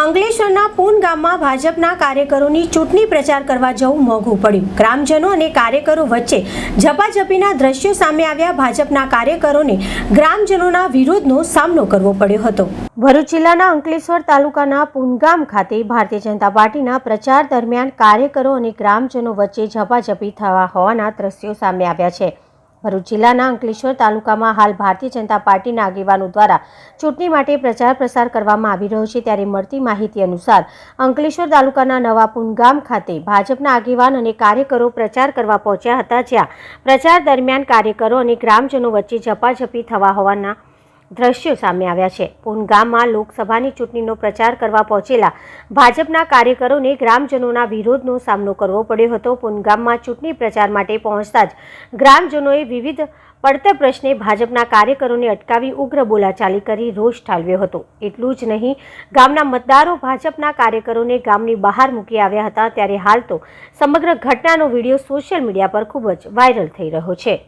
અંકલેશ્વરના પૂન ગામમાં ભાજપના કાર્યકરોની ચૂંટણી પ્રચાર કરવા જવું મોંઘું પડ્યું. ગ્રામજનો અને કાર્યકરો વચ્ચે ઝપાઝપીના દ્રશ્યો સામે આવ્યા ભાજપના કાર્યકરોને ગ્રામજનોના વિરોધનો સામનો કરવો પડ્યો હતો. ભરૂચ જિલ્લાના અંકલેશ્વર તાલુકાના પુનગામ ખાતે ભારતીય જનતા પાર્ટીના પ્રચાર દરમિયાન કાર્યકરો અને ગ્રામજનો વચ્ચે ઝપાઝપી થવા હોવાના દ્રશ્યો સામે આવ્યા છે. ભરૂચ જિલ્લાના અંકલેશ્વર તાલુકામાં હાલ ભારતીય જનતા પાર્ટીના આગેવાનો દ્વારા ચૂંટણી માટે પ્રચાર પ્રસાર કરવામાં આવી રહ્યો છે. ત્યારે મળતી માહિતી અનુસાર અંકલેશ્વર તાલુકાના નવાપુન ગામ ખાતે ભાજપના આગેવાન અને કાર્યકરો પ્રચાર કરવા પહોંચ્યા હતા. જ્યાં પ્રચાર દરમિયાન કાર્યકરો અને ગ્રામજનો વચ્ચે ઝપાઝપી થવા હોવાના દ્રશ્યો સામે આવ્યા છે. પુનગામમાં લોકસભાની ચૂંટણીનો પ્રચાર કરવા પહોંચેલા ભાજપના કાર્યકરોને ગ્રામજનોના વિરોધનો સામનો કરવો પડ્યો હતો. પુનગામમાં ચૂંટણી પ્રચાર માટે પહોંચતા જ ગ્રામજનોએ વિવિધ પડતર પ્રશ્ને ભાજપના કાર્યકરોને અટકાવી ઉગ્ર બોલાચાલી કરી રોષ ઠાલવ્યો હતો. એટલું જ નહીં, ગામના મતદારો ભાજપના કાર્યકરોને ગામની બહાર મૂકી આવ્યા હતા. ત્યારે હાલ તો સમગ્ર ઘટનાનો વીડિયો સોશિયલ મીડિયા પર ખૂબ જ વાયરલ થઈ રહ્યો છે.